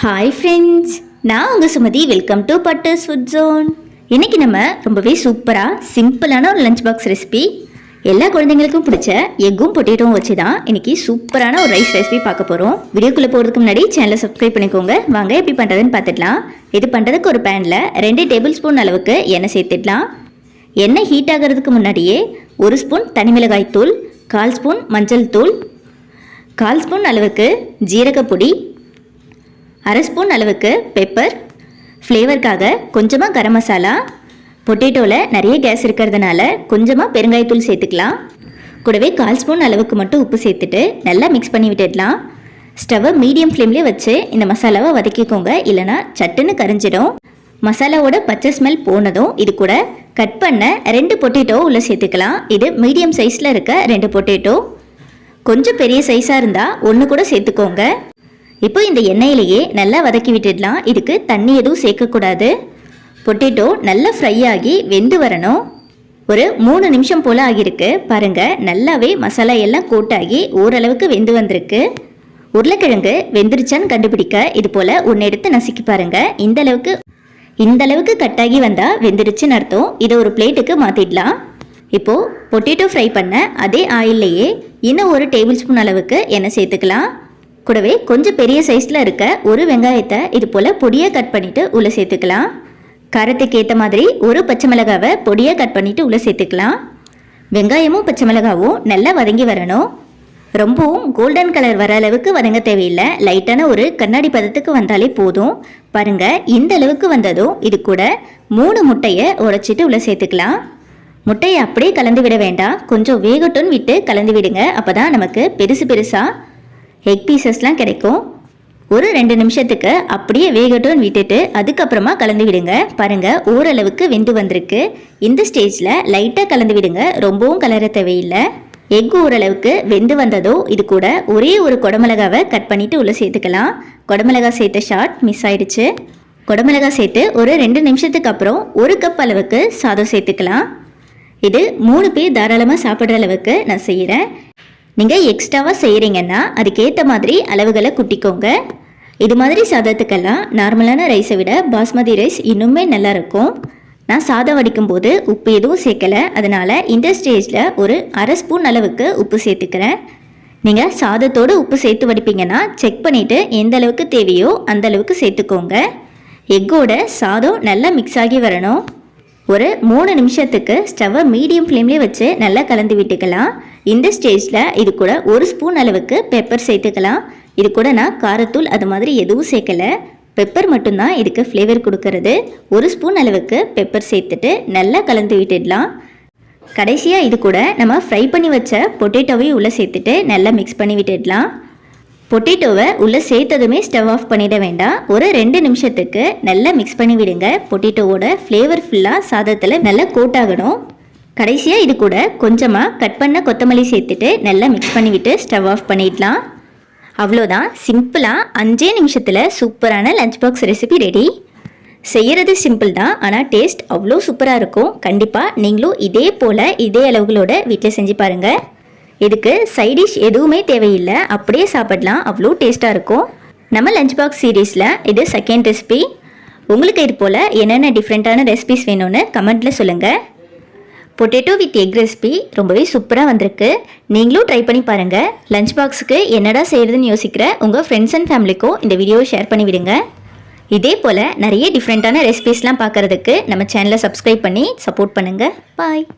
Hi friends நான் உங்கள் Sumathi. Welcome to butters food zone இன்றைக்கி நம்ம ரொம்பவே சூப்பராக சிம்பிளான ஒரு லஞ்ச் பாக்ஸ் ரெசிபி எல்லா குழந்தைங்களுக்கும் பிடிச்ச எக்கும் பொட்டேட்டோவும் வச்சு தான் இன்றைக்கி சூப்பரான ஒரு ரைஸ் ரெசிபி பார்க்க போகிறோம் வீடியோக்குள்ளே போகிறதுக்கு முன்னாடி சேனலை சப்ஸ்கிரைப் பண்ணிக்கோங்க. வாங்க எப்படி பண்ணுறதுன்னு பார்த்துக்கலாம் இது பண்ணுறதுக்கு ஒரு பேனில் ரெண்டு டேபிள் ஸ்பூன் அளவுக்கு எண்ணெய் சேர்த்துடலாம். எண்ணெய் ஹீட் ஆகிறதுக்கு முன்னாடியே ஒரு ஸ்பூன் தனிமிளகாய் தூள் கால் ஸ்பூன் மஞ்சள் தூள் கால் ஸ்பூன் அளவுக்கு ஜீரகப்பொடி அரை ஸ்பூன் அளவுக்கு பெப்பர். ஃப்ளேவருக்காக கொஞ்சமாக கரம் மசாலா. பொட்டேட்டோவில் நிறைய கேஸ் இருக்கிறதுனால கொஞ்சமாக பெருங்காயத்தூள் சேர்த்துக்கலாம். கூடவே கால் ஸ்பூன் அளவுக்கு மட்டும் உப்பு சேர்த்துட்டு நல்லா மிக்ஸ் பண்ணி விட்டுடலாம். ஸ்டவ்வை மீடியம் ஃப்ளேம்லேயே வச்சு இந்த மசாலாவை வதக்கிக்கோங்க. இல்லைனா சட்டுன்னு கரிஞ்சிடும். மசாலாவோட பச்சை ஸ்மெல் போனதும் இது கூட கட் பண்ண ரெண்டு பொட்டேட்டோ உள்ளே சேர்த்துக்கலாம். இது மீடியம் சைஸில் இருக்க ரெண்டு பொட்டேட்டோ. கொஞ்சம் பெரிய சைஸாக இருந்தால் ஒன்று கூட சேர்த்துக்கோங்க. இப்போ இந்த எண்ணெயிலேயே நல்லா வதக்கி விட்டுடலாம். இதுக்கு தண்ணி எதுவும் சேர்க்கக்கூடாது. பொட்டேட்டோ நல்லா ஃப்ரை ஆகி வெந்து வரணும். ஒரு மூணு நிமிஷம் போல் ஆகியிருக்கு. பாருங்க நல்லாவே மசாலா எல்லாம் கோட்டாகி ஓரளவுக்கு வெந்து வந்திருக்கு. உருளைக்கிழங்கு வெந்துருச்சான்னு கண்டுபிடிக்க இது போல் ஒன்று எடுத்து நசுக்கி பாருங்கள் இந்த அளவுக்கு இந்த அளவுக்கு கட்டாகி வந்தால் வெந்துருச்சுன்னு அர்த்தம். இதை ஒரு பிளேட்டுக்கு மாற்றிடலாம் இப்போது பொட்டேட்டோ ஃப்ரை பண்ண அதே ஆயில்லையே இன்னும் ஒரு டேபிள் ஸ்பூன் அளவுக்கு எண்ணெய் சேர்த்துக்கலாம். கூடவே கொஞ்சம் பெரிய சைஸில் இருக்க ஒரு வெங்காயத்தை இது போல் பொடியாக கட் பண்ணிவிட்டு உள்ளே சேர்த்துக்கலாம். காரத்துக்கு ஏற்ற மாதிரி ஒரு பச்சை மிளகாவை பொடியாக கட் பண்ணிவிட்டு உள்ளே சேர்த்துக்கலாம். வெங்காயமும் பச்சை மிளகாவும் நல்லா வதங்கி வரணும். ரொம்பவும் கோல்டன் கலர் வர அளவுக்கு வதங்க தேவையில்லை. லைட்டான ஒரு கண்ணாடி பதத்துக்கு வந்தாலே போதும். பாருங்க இந்த அளவுக்கு வந்ததும் இது கூட மூணு முட்டையை உடைச்சிட்டு உள்ளே சேர்த்துக்கலாம். முட்டையை அப்படியே கலந்து விட வேண்டாம். கொஞ்சம் வேகட்டும்னு விட்டு கலந்து விடுங்க. அப்போ தான் நமக்கு பெருசு பெருசாக எக் பீசஸ்லாம் கிடைக்கும். ஒரு ரெண்டு நிமிஷத்துக்கு அப்படியே வேகட்டும்னு விட்டுட்டு அதுக்கப்புறமா கலந்து விடுங்க. பாருங்கள் ஓரளவுக்கு வெந்து வந்திருக்கு. இந்த ஸ்டேஜில் லைட்டாக கலந்து விடுங்க. ரொம்பவும் கலர தேவையில்லை. எக் ஓரளவுக்கு வெந்து வந்ததோ இது கூட ஒரே ஒரு குடமிளகாவை கட் பண்ணிவிட்டு உள்ளே சேர்த்துக்கலாம். குடமிளகா சேர்த்த ஷார்ட் மிஸ் ஆயிடுச்சு. குடமிளகா சேர்த்து ஒரு ரெண்டு நிமிஷத்துக்கு அப்புறம் ஒரு கப் அளவுக்கு சாதம் சேர்த்துக்கலாம். இது மூணு பேர் தாராளமாக சாப்பிட்ற அளவுக்கு நான் செய்கிறேன் நீங்கள் எக்ஸ்ட்ராவாக செய்கிறீங்கன்னா அதுக்கேற்ற மாதிரி அளவுகளை குட்டிக்கோங்க. இது மாதிரி சாதத்துக்கெல்லாம் நார்மலான ரைஸை விட பாஸ்மதி ரைஸ் இன்னுமே நல்லா இருக்கும். நான் சாதம் வடிக்கும் போது உப்பு எதுவும் சேர்க்கலை. அதனால் இந்த ஸ்டேஜில் ஒரு அரை ஸ்பூன் அளவுக்கு உப்பு சேர்த்துக்கிறேன். நீங்கள் சாதத்தோடு உப்பு சேர்த்து வடிப்பீங்கன்னா செக் பண்ணிவிட்டு எந்த அளவுக்கு தேவையோ அந்த அளவுக்கு சேர்த்துக்கோங்க. எக்கோட சாதம் நல்லா மிக்ஸ் ஆகி வரணும். ஒரு மூணு நிமிஷத்துக்கு ஸ்டவ்வை மீடியம் ஃப்ளேம்லேயே வச்சு நல்லா கலந்து விட்டுக்கலாம். இந்த ஸ்டேஜில் இது கூட ஒரு ஸ்பூன் அளவுக்கு பெப்பர் சேர்த்துக்கலாம். இது கூட நான் காரத்தூள் அது மாதிரி எதுவும் சேர்க்கலை. பெப்பர் மட்டும்தான் இதுக்கு ஃப்ளேவர் கொடுக்கறது. ஒரு ஸ்பூன் அளவுக்கு பெப்பர் சேர்த்துட்டு நல்லா கலந்து விட்டுடலாம். கடைசியாக இது கூட நம்ம ஃப்ரை பண்ணி வச்ச பொட்டேட்டோவையும் உள்ளே சேர்த்துட்டு நல்லா மிக்ஸ் பண்ணி விட்டுடலாம். பொட்டேட்டோவை உள்ளே சேர்த்ததுமே ஸ்டவ் ஆஃப் பண்ணிட வேண்டாம். ஒரு ரெண்டு நிமிஷத்துக்கு நல்லா மிக்ஸ் பண்ணி விடுங்க. பொட்டேட்டோவோட ஃப்ளேவர் ஃபுல்லாக சாதத்தில் நல்லா கோட் ஆகணும். கடைசியாக இது கூட கொஞ்சமாக கட் பண்ண கொத்தமல்லி சேர்த்துட்டு நல்லா மிக்ஸ் பண்ணிவிட்டு ஸ்டவ் ஆஃப் பண்ணிடலாம். அவ்வளோதான். சிம்பிளாக அஞ்சே நிமிஷத்தில் சூப்பரான லஞ்ச் பாக்ஸ் ரெசிபி ரெடி செய்கிறது சிம்பிள் தான். ஆனால் டேஸ்ட் அவ்வளோ சூப்பராக இருக்கும். கண்டிப்பாக நீங்களும் இதே போல் இதே அளவுகளோட வீட்டில் செஞ்சு பாருங்கள் இதுக்கு சைடிஷ் எதுவுமே தேவையில்லை. அப்படியே சாப்பிடலாம். அவ்வளோ டேஸ்ட்டாக இருக்கும். நம்ம லஞ்ச் பாக்ஸ் சீரீஸில் இது செகண்ட் ரெசிபி உங்களுக்கு இது போல் என்னென்ன டிஃப்ரெண்ட்டான ரெசிபிஸ் வேணும்னு கமெண்ட்டில் சொல்லுங்கள் பொட்டேட்டோ வித் எக் ரெசிபி ரொம்பவே சூப்பராக வந்திருக்கு. நீங்களும் ட்ரை பண்ணி பாருங்கள் லஞ்ச் பாக்ஸுக்கு என்னடா செய்கிறதுன்னு யோசிக்கிற உங்கள் ஃப்ரெண்ட்ஸ் அண்ட் ஃபேமிலிக்கும் இந்த வீடியோவை ஷேர் பண்ணி விடுங்க. இதே போல் நிறைய டிஃப்ரெண்ட்டான ரெசிபிஸ்லாம் பார்க்குறதுக்கு நம்ம சேனலை சப்ஸ்கிரைப் பண்ணி சப்போர்ட் பண்ணுங்கள் பாய்